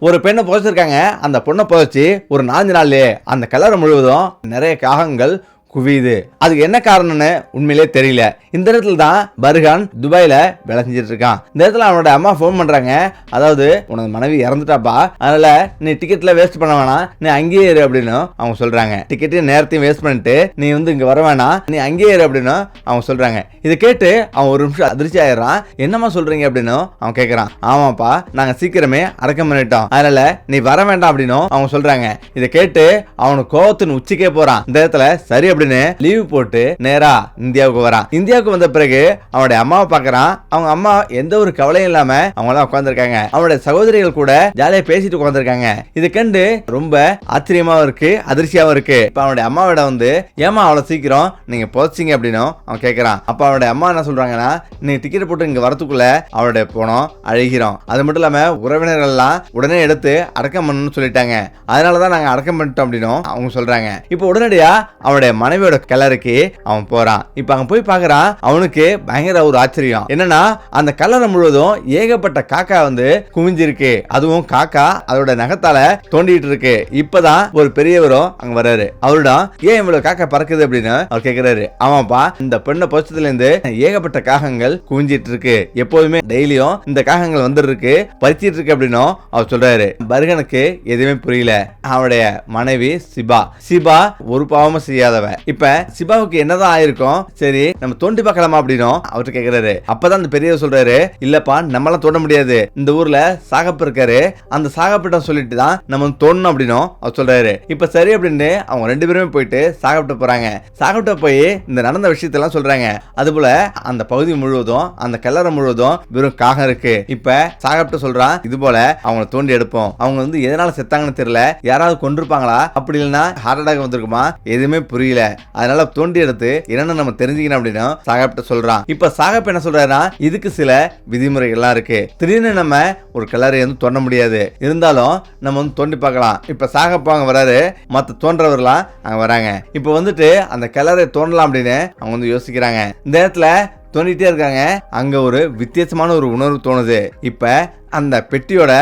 ஒரு பெண்ணை புதைச்சிருக்காங்க. அந்த பொண்ணை புதைச்சி ஒரு நாலஞ்சு நாள்லேயே அந்த கலரை முழுவதும் நிறைய காகங்கள் குவியுது. அதுக்கு என்ன காரணம்னு உண்மையிலே தெரியல. இந்த இடத்துல தான் பர்கான் துபாயில வேலை செஞ்சுட்டு இருக்கான். இந்த இடத்துல அவனோட அம்மா ஃபோன் பண்றாங்க. அதாவது உனது மனைவி இறந்துட்டாப்பா. அதனால நீ டிக்கெட்ல வேஸ்ட் பண்ண வேணாம். நீ அங்கேயே இரு அப்படின்னு அவங்க சொல்றாங்க. டிக்கெட்டையும் நேரத்தையும் வேஸ்ட் பண்ணிட்டு நீ வந்து இங்க வர வேணாம். நீ அங்கேயே இரு அப்படின்னு அவங்க சொல்றாங்க. இதை கேட்டு அவன் ஒரு நிமிஷம் அதிர்ச்சி ஆயிடுறான். என்னம்மா சொல்றீங்க? அப்படின்னு அவன் கேட்கறான் ஆமாப்பா நாங்க சீக்கிரமே அடக்கம் பண்ணிட்டோம். அதனால நீ வர வேண்டாம் அப்படின்னும் அவங்க சொல்றாங்க. இதை கேட்டு அவனுக்கு கோபத்தின் உச்சிக்கே போறான். இந்த இடத்துல சரி அப்படின்னு லீவு போட்டு நேரா இந்தியாவுக்கு வரான். இந்தியாவுக்கு வந்த பிறகு அவனுடைய அம்மாவை பாக்குறான் அவங்க அம்மா எந்த ஒரு கவலையும் இல்லாம அவங்க எல்லாம் உட்காந்துருக்காங்க அவனுடைய சகோதரிகள் கூட ஜாலியா பேசிட்டு உட்காந்துருக்காங்க இதை கண்டு ரொம்ப ஆச்சரியமாவும் இருக்கு அதிர்ச்சியாவும் இருக்கு. இப்ப அவனுடைய அம்மாவிட வந்து ஏமா அவ்வளவு சீக்கிரம்? நீங்க போச்சிங்க அப்படின்னும் அவன் கேட்கறான். அப்ப அவனுடைய அம்மா என்ன சொல்றாங்கன்னா நீ டிக்கெட் போட்டு இங்க வரத்துக்குள்ள அவனுடைய போனோம் அழுகிறோம். அது மட்டும் இல்லாம உறவினர்கள் எல்லாம் உடனே எடுத்து அடக்கம் பண்ணணும்னு சொல்லிட்டாங்க. அதனாலதான் நாங்க அடக்கம் பண்ணிட்டோம் அப்படின்னும் அவங்க சொல்றாங்க. இப்போ உடனடியா அவனுடைய மனைவியோட கலருக்கு அவன் போறான். இப்போ அங்க போய் பாக்குறான் அவனுக்கு பயங்கர ஒரு ஆச்சரியம். என்னன்னா அந்த கல்லறை முழுவதும் ஏகப்பட்ட காக்கா வந்து குவிஞ்சிருக்கு. அதுவும் காக்கா அதோட நகத்தால தோண்டிட்டு இருக்கு. இப்பதான் ஒரு பெரியவரும் அங்க வர்றாரு. அவரிடம் ஏன் இவ்வளவு காக்கா பறக்குது? அப்படின்னு அவர் கேக்குறாரு. ஆமாப்பா இந்த பெண்ணை பொச்சத்துல இருந்து ஏகப்பட்ட காகங்கள் குவிஞ்சிட்டு இருக்கு. எப்போதுமே டெய்லியும் இந்த காகங்கள் வந்துருக்கு பறிச்சிட்டு இருக்கு அப்படின்னும் அவர் சொல்றாரு. பர்கனுக்கு எதுவுமே புரியல. அவனுடைய மனைவி சிபா. சிபா ஒரு பாவமும் செய்யாதவ. இப்ப சிபாவுக்கு என்னதான் ஆயிருக்கும்? சரி நம்ம தோண்டி பார்க்கலாமா அப்படின்னும். அவர்கிட்ட கேக்குறாரு. அப்பதான் அந்த பெரியவர் சொல்றாரு இல்லப்பா நம்மளாம் தோண்ட முடியாது. இந்த ஊர்ல சாகப்பு இருக்காரு. அந்த சாகப்பிட்ட சொல்லிட்டு தான் நம்ம வந்து தோண்டணும் அப்படின்னும். அவர் சொல்றாரு. இப்ப சரி அப்படின்னு அவங்க ரெண்டு பேருமே போயிட்டு சாகப்பிட்ட போறாங்க. சாகப்பிட்ட போய் இந்த நடந்த விஷயத்தெல்லாம் சொல்றாங்க. அதுபோல அந்த பகுதி முழுவதும் அந்த கல்லறை முழுவதும் வெறும் காகம் இருக்கு. இப்ப சாகப்பிட்ட சொல்றான் இது போல அவங்கள தோண்டி எடுப்போம். அவங்க வந்து எதனால செத்தாங்கன்னு தெரியல. யாராவது கொண்டிருப்பாங்களா அப்படி இல்லைன்னா ஹார்ட் அட்டாக் வந்திருக்குமா? எதுவுமே புரியல. அதனால தோண்டி எடுத்து என்னென்ன நம்ம தெரிஞ்சுக்கணும் அப்படின்னா சாகப்பிட்ட சொல்றான். இப்ப சாகப் என்ன சொல்றாருன்னா இதுக்கு சில விதிமுறைகள்லாம் இருக்கு. திடீர்னு நம்ம ஒரு கிளறி வந்து தோண்ட முடியாது. இருந்தாலும் நம்ம வந்து தோண்டி பார்க்கலாம். இப்ப சாகப்பா அங்க வராரு. மத்த தோன்றவர்லாம் அங்க வராங்க. இப்ப வந்துட்டு அந்த கிளறை தோண்டலாம் அப்படின்னு அவங்க வந்து யோசிக்கிறாங்க. இந்த நேரத்துல தோண்டிட்டே இருக்காங்க. அங்க ஒரு வித்தியாசமான ஒரு உணர்வு தோணுது. இப்ப அந்த பெட்டியோட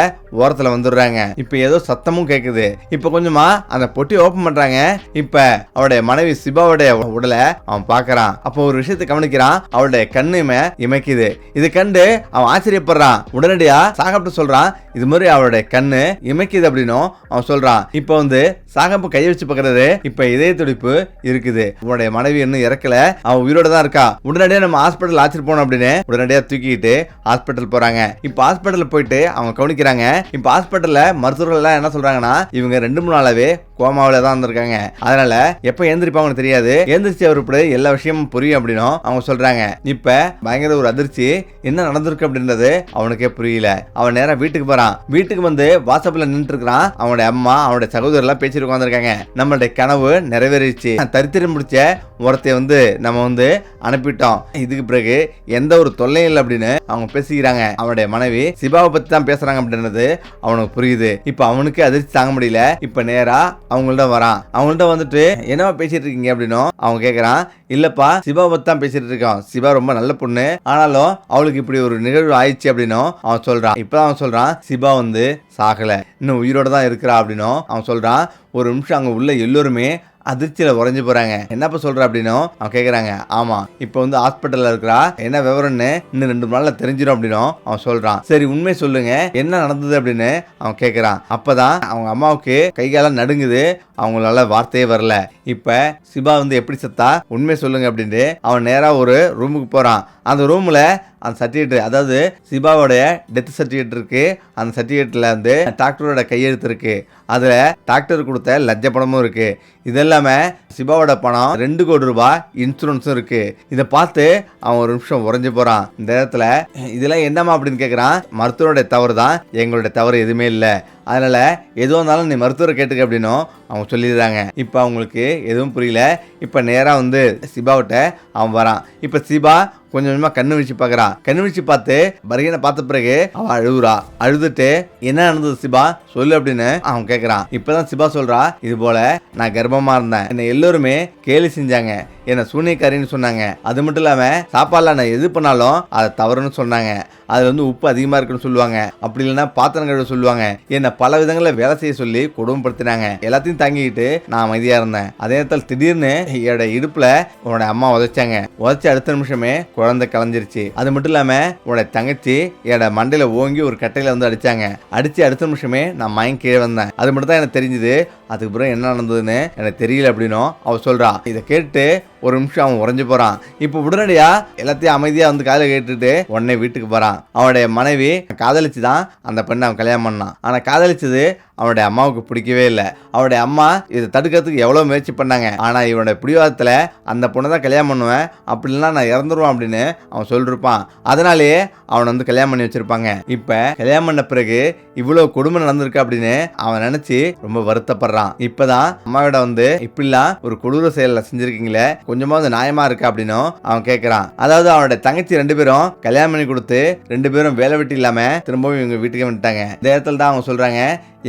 ஓரத்துல வந்துடுறாங்க. இப்ப ஏதோ சத்தமும் கேக்குது. இப்ப கொஞ்சமா அந்த பொட்டி ஓபன் பண்றாங்க. இப்ப அவருடைய மனைவி சிபாவுடைய உடலை அவன் பார்க்கறான் அப்போ ஒரு விஷயத்தை கவனிக்கிறான். அவளுடைய கண்ணுமே இமைக்குது. இது கண்டு அவன் ஆச்சரியப்படுறான். உடனடியா சாகப்டு சொல்றான் இது மாதிரி அவளுடைய கண்ணு இமைக்குது அப்படின்னும் அவன் சொல்றான். இப்ப வந்து சாகப்பு கையை வச்சு பார்க்குறது இப்ப இதய துடிப்பு இருக்குது. உன்னுடைய மனைவி இன்னும் இறக்கல. அவன் உயிரோட தான் இருக்கா. உடனடியா நம்ம ஹாஸ்பிட்டல் ஆச்சிட்டு போனோம் அப்படின்னு உடனடியா தூக்கிட்டு ஹாஸ்பிட்டல் போறாங்க. இப்ப ஹாஸ்பிட்டல் போயிட்டு அவங்க கவனிக்கிறாங்க. இப்போ ஹாஸ்பிட்டலில் மருத்துவர்கள்லாம் என்ன சொல்கிறாங்கன்னா இவங்க ரெண்டு மூணு நாளாவே கோமாவில தான் இருந்திருக்காங்க அதனால எப்ப எந்திரிப்பாங்கன்னு தெரியாது. எந்திரிச்சு அவருக்கு எல்லா விஷயமும் புரியும் அப்படின்னும் அவங்க சொல்றாங்க. இப்ப பயங்கர ஒரு அதிர்ச்சி. என்ன நடந்திருக்கு அப்படின்றது அவனுக்கே புரியல. அவன் நேரம் வீட்டுக்கு போறான். வீட்டுக்கு வந்து வாட்ஸ்அப்ல நின்று இருக்கிறான் அவனுடைய அம்மா அவனுடைய சகோதரர் எல்லாம் பேசிட்டு உட்காந்துருக்காங்க நம்மளுடைய கனவு நிறைவேறிச்சு. தரித்திரம் முடிச்ச ஒருத்தைய வந்து நம்ம வந்து அனுப்பிட்டோம். இதுக்கு பிறகு எந்த ஒரு தொல்லையும் இல்லை அப்படின்னு அவங்க பேசிக்கிறாங்க. அவனுடைய மனைவி சிபாவை பத்தி தான் பேசுறாங்க அப்படின்றது அவனுக்கு புரியுது. இப்ப அவனுக்கு அதிர்ச்சி தாங்க முடியல. இப்ப நேரா அவங்கள்ட்ட வரான். அவங்கள்ட்ட வந்துட்டு என்னவா பேசிட்டு இருக்கீங்க அப்படின்னும் அவன் கேட்குறான் இல்லைப்பா சிவாவை தான் பேசிட்டு இருக்கான். சிவா ரொம்ப நல்ல பொண்ணு. ஆனாலும் அவளுக்கு இப்படி ஒரு நிகழ்வு ஆயிடுச்சு அப்படின்னும் அவன் சொல்கிறான் இப்போ அவன் சொல்கிறான் சிவா வந்து சாகலை. இன்னும் உயிரோட தான் இருக்கிறா அப்படின்னும் அவன் சொல்கிறான் ஒரு நிமிஷம் அங்கே உள்ள எல்லோருமே அதிர்ச்சியில் உறைஞ்சு போகிறாங்க என்னப்பா சொல்கிற அப்படின்னும் அவன் கேட்குறாங்க ஆமாம் இப்போ வந்து ஹாஸ்பிட்டலில் இருக்கிறா என்ன விவரம்னு இன்னும் ரெண்டு நாளில் தெரிஞ்சிடும் அப்படின்னும் அவன் சொல்கிறான் சரி உண்மை சொல்லுங்க என்ன நடந்தது அப்படின்னு அவன் கேட்குறான் அப்போ தான் அவங்க அம்மாவுக்கு கை காலம் நடுங்குது அவங்களால வார்த்தையே வரல. இப்போ சிபா வந்து எப்படி செத்தா உண்மை சொல்லுங்க அப்படின்ட்டு அவன் நேராக ஒரு ரூமுக்கு போகிறான் அந்த ரூமில் அந்த சர்டிஃபிகேட் அதாவது சிபாவோடைய டெத் சர்டிஃபிகேட் இருக்கு. அந்த சர்டிஃபிகேட்ல வந்து டாக்டரோட கையெழுத்து இருக்கு. அதுல டாக்டர் கொடுத்த லஞ்ச பணமும் இருக்கு. இது எல்லாமே சிபாவோட பணம் ரெண்டு கோடி ரூபாய் இன்சூரன்ஸும் இருக்கு. இதை பார்த்து அவன் ஒரு நிமிஷம் உறைஞ்சு போறான். இந்த இடத்துல இதெல்லாம் என்னம்மா? அப்படின்னு கேட்குறான் மருத்துவருடைய தவறு தான் எங்களுடைய தவறு எதுவுமே இல்லை. அதனால் எதுவாக இருந்தாலும் நீ மருத்துவரை கேட்டுக்க அப்படின்னும் அவங்க சொல்லிடுறாங்க. இப்போ அவங்களுக்கு எதுவும் புரியல. இப்போ நேராக வந்து சிபாவிட்ட அவன் வரான். இப்போ சிபா கொஞ்சம் கொஞ்சமாக கண்ணு விழிச்சு பார்க்குறான் கண்ணு விழிச்சு பார்த்து பர்கீனை பார்த்த பிறகு அவள் அழுகுறா. அழுதுட்டு என்ன நடந்தது சிபா? சொல்லு அப்படின்னு அவன் கேட்குறான் இப்போ தான் சிபா சொல்கிறா இது போல நான் கர்ப்பமாக இருந்தேன். என்னை எல்லோருமே கேலி செஞ்சாங்க. என்னை சூனியக்காரின்னு சொன்னாங்க. அது மட்டும் இல்லாமல் சாப்பாடில் நான் எது பண்ணாலும் அதை தவறுன்னு சொன்னாங்க. அதில் வந்து உப்பு அதிகமாக இருக்குன்னு சொல்லுவாங்க. அப்படி இல்லைன்னா பாத்திரம் கழுவ சொல்லுவாங்க. என்னை பல விதங்களில் வேலை செய்ய சொல்லி கொடுமைப்படுத்தினாங்க. எல்லாத்தையும் தாங்கிக்கிட்டு நான் அமைதியாக இருந்தேன். அதே நேரத்தில் திடீர்னு என்னோட இடுப்பில் உன்னோட அம்மா உதைச்சாங்க. உதச்சி அடுத்த நிமிஷமே குழந்தை கலைஞ்சிருச்சு. அது மட்டும் இல்லாமல் உன்னோட தங்கச்சி என்னோட மண்டையில் ஓங்கி ஒரு கட்டையில் வந்து அடிச்சாங்க. அடித்து அடுத்த நிமிஷமே நான் மயங்கி கீழே வந்தேன். அது மட்டும் தான் எனக்கு தெரிஞ்சுது. அதுக்கு பிறகு என்ன நடந்ததுன்னு எனக்கு தெரியல அப்படின்னும் அவள் சொல்கிறா இதை கேட்டு ஒரு நிமிஷம் அவன் உறைஞ்சு போறான். இப்போ உடனடியா எல்லாத்தையும் அமைதியாக வந்து காலையில் கேட்டுட்டு உடனே வீட்டுக்கு போறான். அவனுடைய மனைவி காதலிச்சு தான் அந்த பெண்ணை அவன் கல்யாணம் பண்ணான். ஆனால் காதலிச்சது அவனுடைய அம்மாவுக்கு பிடிக்கவே இல்லை. அவனுடைய அம்மா இதை தடுக்கிறதுக்கு எவ்வளோ முயற்சி பண்ணாங்க. ஆனால் இவனுடைய பிடிவாதத்தில் அந்த பொண்ணை தான் கல்யாணம் பண்ணுவேன். அப்படி இல்லைன்னா நான் இறந்துருவான் அப்படின்னு அவன் சொல்லிருப்பான். அதனாலேயே அவனை வந்து கல்யாணம் பண்ணி வச்சிருப்பாங்க. இப்போ கல்யாணம் பண்ண பிறகு இவ்வளோ கொடுமை நடந்திருக்கு அப்படின்னு அவன் நினச்சி ரொம்ப வருத்தப்படுறான். இப்போதான் அம்மாவிட வந்து இப்படிலாம் ஒரு கொடூர செயலில் செஞ்சிருக்கீங்களே? கொஞ்சமாவது நியாயமா இருக்கா அப்படின்னும் அவன் கேட்குறான் அதாவது அவனோட தங்கச்சி ரெண்டு பேரும் கல்யாணம் பண்ணி கொடுத்து ரெண்டு பேரும் வேலை வெட்டி இல்லாம திரும்பவும் இவங்க வீட்டுக்கே வந்துட்டாங்க. இந்த இடத்துல தான் அவங்க சொல்றாங்க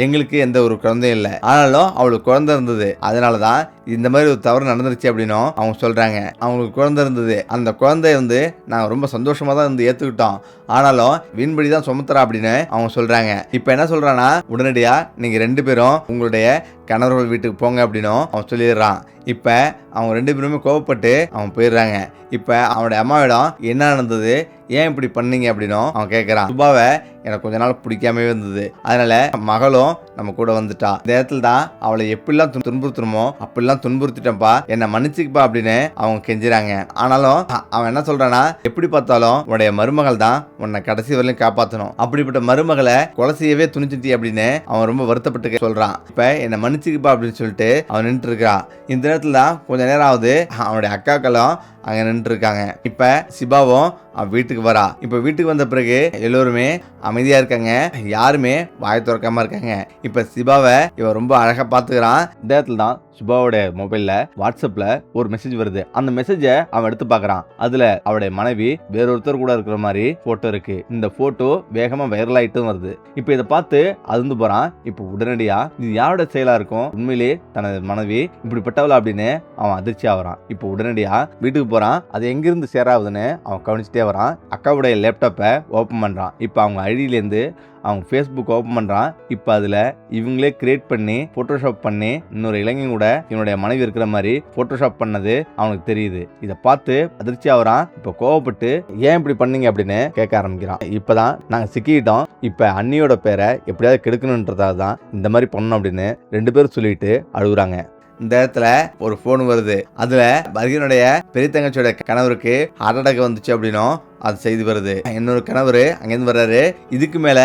எங்களுக்கு எந்த ஒரு குழந்தையும் இல்லை. ஆனாலும் அவளுக்கு குழந்தை இருந்தது. அதனால தான் இந்த மாதிரி ஒரு தவறு நடந்துருச்சு அப்படின்னும் அவங்க சொல்கிறாங்க அவங்களுக்கு குழந்தை இருந்தது. அந்த குழந்தைய வந்து நாங்கள் ரொம்ப சந்தோஷமாக தான் இருந்து ஏற்றுக்கிட்டோம் ஆனாலும் வீண்படி தான் சுமத்துறா அப்படின்னு அவங்க சொல்கிறாங்க இப்போ என்ன சொல்கிறான்னா உடனடியாக நீங்கள் ரெண்டு பேரும் உங்களுடைய கணவர்கள் வீட்டுக்கு போங்க அப்படின்னும் அவன் சொல்லிடுறான். இப்போ அவங்க ரெண்டு பேருமே கோவப்பட்டு அவன் போயிடுறாங்க. இப்போ அவனுடைய அம்மாவிடம் என்ன நடந்தது? ஏன் இப்படி பண்ணீங்க? அப்படின்னும் அவன் கேட்குறான் சுபாவை எனக்கு கொஞ்ச நாள் பிடிக்காமவே இருந்தது. அதனால மகளும் நம்ம கூட வந்துட்டா. இந்த இடத்துல தான் அவளை எப்படிலாம் துன்- துன்புறுத்தணுமோ அப்படிலாம் துன்புறுத்திட்டப்பா என்னை மன்னிச்சுக்கப்பா அப்படின்னு அவங்க கெஞ்சுறாங்க. ஆனாலும் அவன் என்ன சொல்றானா எப்படி பார்த்தாலும் உன்னுடைய மருமகள் தான் உன்னை கடைசி வரையிலும் காப்பாற்றணும் அப்படிப்பட்ட மருமகளை கொலை செய்யவே துணிச்சிட்டி அப்படின்னு அவன் ரொம்ப வருத்தப்பட்டு சொல்றான். இப்போ என்னை மன்னிச்சுக்கப்பா அப்படின்னு சொல்லிட்டு அவன் நின்றுட்டு இருக்கான் இந்த இடத்துல தான் கொஞ்ச நேரம் ஆகுது. அவனுடைய அக்காக்களும் அங்க நின்று இருக்காங்க இப்ப சிபாவும் அவன் வீட்டுக்கு வரா. இப்ப வீட்டுக்கு வந்த பிறகு எல்லோருமே அமைதியா இருக்காங்க. யாருமே வாய் திறக்காம இருக்காங்க. இப்ப சிபாவை இவன் ரொம்ப அழகா பாத்துக்கிறான். இந்த இடத்துல தான் சுபாவோட மொபைல்ல வாட்ஸ்அப்ல ஒரு மெசேஜ் வருது. அந்த மெசேஜை அவன் எடுத்து பார்க்குறான். அதுல அவருடைய மனைவி வேறொருத்தர் கூட இருக்கிற மாதிரி போட்டோ இருக்கு. இந்த போட்டோ வேகமா வைரல் ஆயிட்டும் வருது. இப்போ இதை பார்த்து அதிர்ந்து போறான். இப்போ உடனடியா இது யாரோட செயலா இருக்கும்? உண்மையிலே தனது மனைவி இப்படிப்பட்டவள அப்படின்னு அவன் அதிர்ச்சி ஆகிறான். இப்போ உடனடியா வீட்டுக்கு போறான். அது எங்கிருந்து சேராகுதுன்னு அவன் கவனிச்சுட்டே வரான். அக்காவுடைய லேப்டாப்பை ஓப்பன் பண்றான். இப்போ அவங்க ஐடியிலேருந்து அவங்க ஃபேஸ்புக் ஓப்பன் பண்ணுறான் இப்போ அதில் இவங்களே கிரியேட் பண்ணி ஃபோட்டோஷாப் பண்ணி இன்னொரு இளைஞன் கூட இவனுடைய மனைவி இருக்கிற மாதிரி ஃபோட்டோஷாப் பண்ணது அவனுக்கு தெரியுது. இதை பார்த்து அதிர்ச்சி ஆகுறான். இப்போ கோவப்பட்டு ஏன் இப்படி பண்ணீங்க? அப்படின்னு கேட்க ஆரம்பிக்கிறான். இப்போ தான் நாங்கள் சிக்கிக்கிட்டோம். இப்போ அண்ணியோட பேரை எப்படியாவது கெடுக்கணுன்றதாக தான் இந்த மாதிரி பண்ணோம் அப்படின்னு ரெண்டு பேரும் சொல்லிட்டு அழுகுறாங்க. இந்த இடத்துல ஒரு ஃபோன் வருது. அதுல பர்கீனுடைய பெரிய தங்கச்சியோட கணவருக்கு ஹார்ட் அட்டாக் வந்துச்சு அப்படின்னும் அது செய்தி வருது. இன்னொரு கணவர் அங்கேருந்து வர்றாரு. இதுக்கு மேல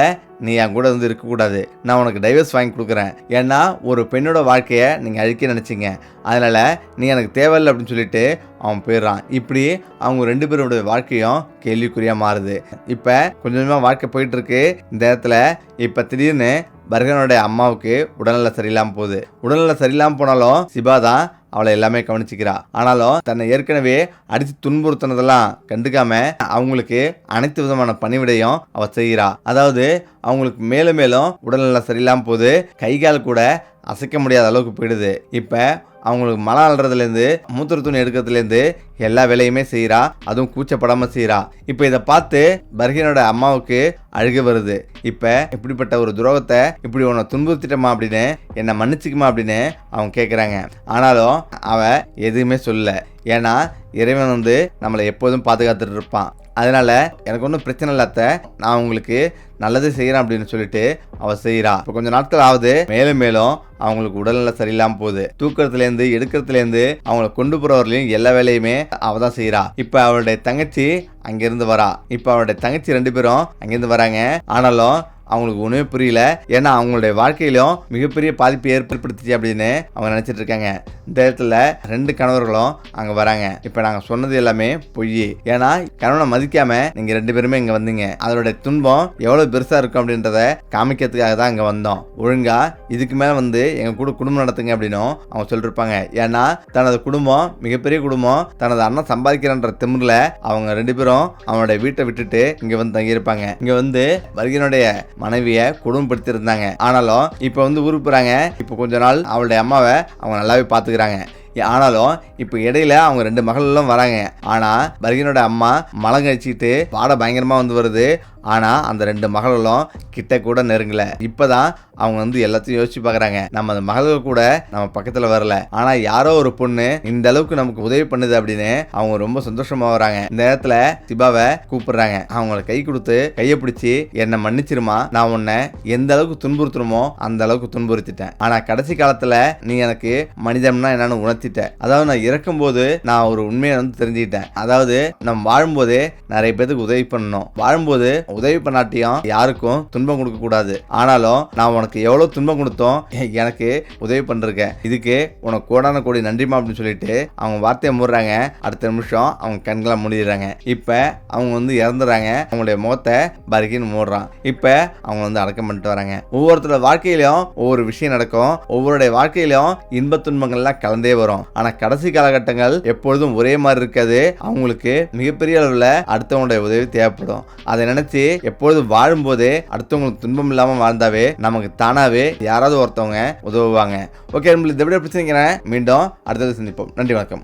நீ என் கூட வந்து இருக்கக்கூடாது நான் உனக்கு டைவர்ஸ் வாங்கி கொடுக்குறேன். ஏன்னா ஒரு பெண்ணோட வாழ்க்கையை நீங்கள் அழிக்க நினச்சிங்க. அதனால் நீ எனக்கு தேவையில்லை அப்படின்னு சொல்லிட்டு அவன் போயிடுறான். இப்படி அவங்க ரெண்டு பேருடைய வாழ்க்கையும் கேள்விக்குறியாக மாறுது. இப்போ கொஞ்சமாக வாழ்க்கை போயிட்டுருக்கு இந்த இடத்துல இப்போ திடீர்னு பர்கனுடைய அம்மாவுக்கு உடல்நல சரியில்லாமல் போகுது. உடல்நல சரியில்லாமல் போனாலும் சிபா தான் அவளை எல்லாமே கவனிச்சுக்கிறா. ஆனாலும் தன்னை ஏற்கனவே அடித்து துன்புறுத்தினதெல்லாம் கண்டுக்காம அவங்களுக்கு அனைத்து விதமான பணிவிடையும் அவ செய்கிறா. அதாவது அவங்களுக்கு மேலும் மேலும் உடல்நலம் சரியில்லாமல் போகுது. கை கால் கூட அசைக்க முடியாத அளவுக்கு போயிடுது. இப்போ அவங்களுக்கு மலம் அல்றதுலேருந்து மூத்திர துணி எடுக்கிறதுலேருந்து எல்லா வேலையுமே செய்கிறா அதுவும் கூச்சப்படாமல் செய்கிறா இப்போ இதை பார்த்து பர்கீனோட அம்மாவுக்கு அழுக வருது. இப்போ இப்படிப்பட்ட ஒரு துரோகத்தை இப்படி உன்னை துன்புறுத்திட்டமா அப்படின்னு என்னை மன்னிச்சுக்குமா அப்படின்னு அவங்க கேட்குறாங்க ஆனாலும் அவன் எதுவுமே சொல்லலை. ஏன்னா இறைவன் வந்து நம்மளை எப்போதும் பாதுகாத்துட்டு இருப்பான். அதனால எனக்கு ஒன்றும் பிரச்சனை இல்லாத நான் உங்களுக்கு நல்லது செய்கிறேன் அப்படின்னு சொல்லிட்டு அவ செய்கிறா இப்போ கொஞ்ச நாட்கள் ஆகுது. மேலும் மேலும் அவங்களுக்கு உடல்நல சரியில்லாமல் போகுது. தூக்கறதுலேருந்து எடுக்கிறதுலேருந்து அவங்கள கொண்டு போகிறவர்களையும் எல்லா வேலையுமே அவ தான் செய்கிறா இப்போ அவளுடைய தங்கச்சி அங்கேருந்து வரா. இப்போ அவளுடைய தங்கச்சி ரெண்டு பேரும் அங்கேருந்து வராங்க. ஆனாலும் அவங்களுக்கு ஒன்றுமே புரியல. ஏன்னா அவங்களுடைய வாழ்க்கையிலும் மிகப்பெரிய பாதிப்பு ஏற்படுத்திச்சு அப்படின்னு அவங்க நினச்சிட்டு இருக்காங்க. இந்த இடத்துல ரெண்டு கணவர்களும் அங்கே வராங்க. இப்போ நாங்கள் சொன்னது எல்லாமே பொய் ஏன்னா கணவனை மதிக்காம நீங்கள் ரெண்டு பேருமே இங்கே வந்தீங்க. அதனுடைய துன்பம் எவ்வளோ பெருசாக இருக்கும் அப்படின்றத காமிக்கிறதுக்காக தான் இங்கே வந்தோம். ஒழுங்காக இதுக்கு மேலே வந்து எங்கள் கூட குடும்பம் நடத்துங்க அப்படின்னும் அவங்க சொல்லிருப்பாங்க. ஏன்னா தனது குடும்பம் மிகப்பெரிய குடும்பம் தனது அண்ணன் சம்பாதிக்கிறன்ற திமிரில் அவங்க ரெண்டு பேரும் அவனுடைய வீட்டை விட்டுட்டு இங்கே வந்து தங்கியிருப்பாங்க. இங்கே வந்து வருகினுடைய மனைவியை குடும்பப்படுத்தியிருந்தாங்க. ஆனாலும் இப்போ வந்து ஊருக்கு போகிறாங்க இப்போ கொஞ்ச நாள் அவளுடைய அம்மாவை அவங்க நல்லாவே பார்த்துக்கிறாங்க ஆனாலும் இப்போ இடையில அவங்க ரெண்டு மகளும் வராங்க. ஆனால் பர்கினோட அம்மா மலம் கழிச்சிட்டு பாட பயங்கரமாக வந்து வருது. ஆனால் அந்த ரெண்டு மகளும் கிட்ட கூட நெருங்கல. இப்போதான் அவங்க வந்து எல்லாத்தையும் யோசிச்சு பார்க்குறாங்க நம்ம அந்த மகள் கூட நம்ம பக்கத்தில் வரல. ஆனால் யாரோ ஒரு பொண்ணு இந்த அளவுக்கு நமக்கு உதவி பண்ணுது அப்படின்னு அவங்க ரொம்ப சந்தோஷமாக வராங்க. இந்த நேரத்தில் சிபாவை கூப்பிடுறாங்க. அவங்கள கை கொடுத்து கையை பிடிச்சி என்னை மன்னிச்சிருமா? நான் உன்னை எந்த அளவுக்கு துன்புறுத்தணுமோ அந்த அளவுக்கு துன்புறுத்திட்டேன். ஆனால் கடைசி காலத்தில் நீ எனக்கு மனிதம்னா என்னன்னு உணர்த்திட்ட. அதாவது நான் இறக்கும்போது நான் ஒரு உண்மையை வந்து தெரிஞ்சுக்கிட்டேன். அதாவது நம்ம வாழும்போதே நிறைய பேத்துக்கு உதவி பண்ணணும். வாழும்போது உதவி பண்ணாட்டியும் யாருக்கும் துன்பம் கொடுக்க கூடாது. ஆனாலும் நான் உனக்கு எவ்வளவு துன்பம் கொடுத்தோம் எனக்கு உதவி பண்ணிருக்கேன். இதுக்கு உனக்கு கோடான கோடி நன்றிமா அப்படின்னு சொல்லிட்டு அவங்க வார்த்தையை மூடுறாங்க. அடுத்த நிமிஷம் அவங்க கண்களை மூடிடுறாங்க. இப்ப அவங்க வந்து இறந்துடுறாங்க அவங்களுடைய முகத்தை பருகின்னு மூடுறான். இப்ப அவங்க வந்து அடக்கம் பண்ணிட்டு வராங்க. ஒவ்வொருத்தரோட வாழ்க்கையிலும் ஒவ்வொரு விஷயம் நடக்கும். ஒவ்வொருடைய வாழ்க்கையிலும் இன்ப துன்பங்கள்லாம் கலந்தே வரும். ஆனா கடைசி காலகட்டங்கள் எப்பொழுதும் ஒரே மாதிரி இருக்காது. அவங்களுக்கு மிகப்பெரிய அளவில் அடுத்தவங்களுடைய உதவி தேவைப்படும். அதை நினைச்சு எப்பொழுதும் வாழும்போதே அடுத்தவங்களுக்கு துன்பம் இல்லாமல் வாழ்ந்தாவே நமக்கு தானாவே யாராவது ஒருத்தவங்க உதவுவாங்க. ஓகே நம்மளுக்கு இதை விட பிரச்சனைக்கிறேன் மீண்டும் அடுத்தது சந்திப்போம். நன்றி வணக்கம்.